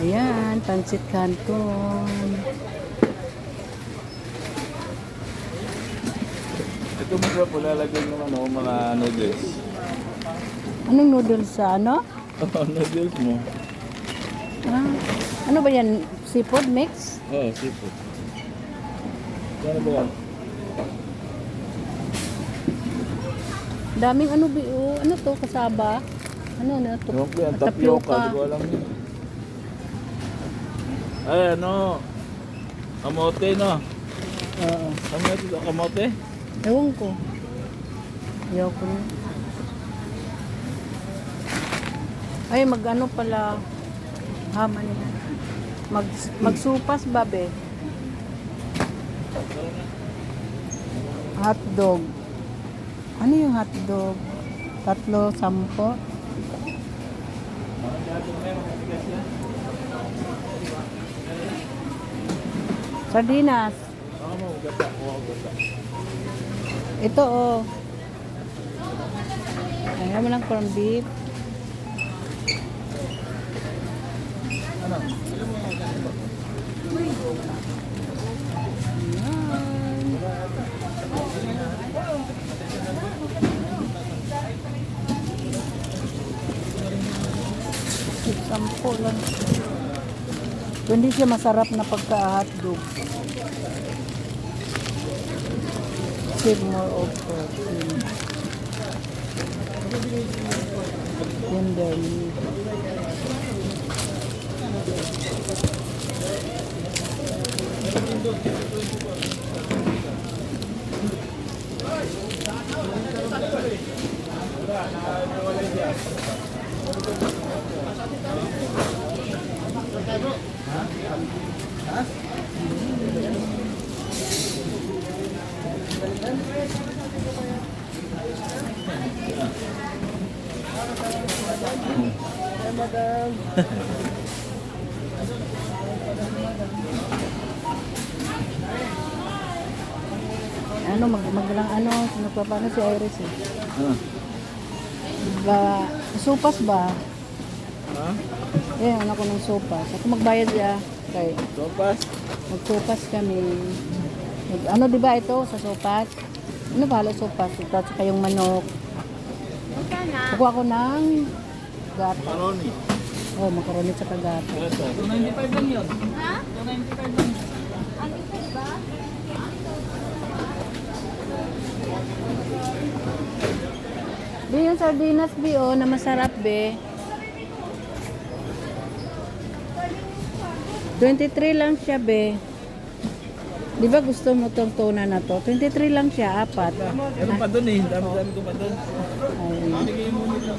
Ayan, pancit canton. Ito masarap po lalagyan ng ano, mga noodles. Anong noodles sa ano? Oo, noodles mo. Ah, ano ba yan? Seafood mix? Oo, oh, seafood. Ano ba yan? Daming ano oh, ano to? Kasaba? Ano na to? Yan, tapioca. Di ko alam yun. Ay, ano? Kamote, no? Oo. Ano ito? Kamote? Ewan ko. Ayaw ko na. Ay, mag ano pala. Haman niya. Mag, magsupas ba, be? Hotdog. Ano yung hotdog? Tatlo, sampo? Ako mo, gata. Ito, oh. Ayaw mo lang corned beef. Sampo lang. Hindi siya masarap na pagka-hotdog. Save more of protein. Tender meat. Ano, mag maglang ano, nagpapano si Iris eh. Ah. Ba, supas ba? Ha? Eh, anak ko ng supas. Ako magbayad siya. Okay. Sopas? Magsupas kami. Mag, ano di ba ito sa supas? Ano ba halo supas? Ito at saka yung manok. Kukuha ko ng gata. Maroni. Oh, makaroni sa gata. Gata. 295 lang yun. Ha? 295 lang. Be, yung sardinas, be, oh, na masarap, be. 23 lang siya, be. Di ba gusto mo tong tuna na to? 23 lang siya, apat. Meron pa doon eh. Dami-dami ko pa doon. Ay. Bigay mo nito.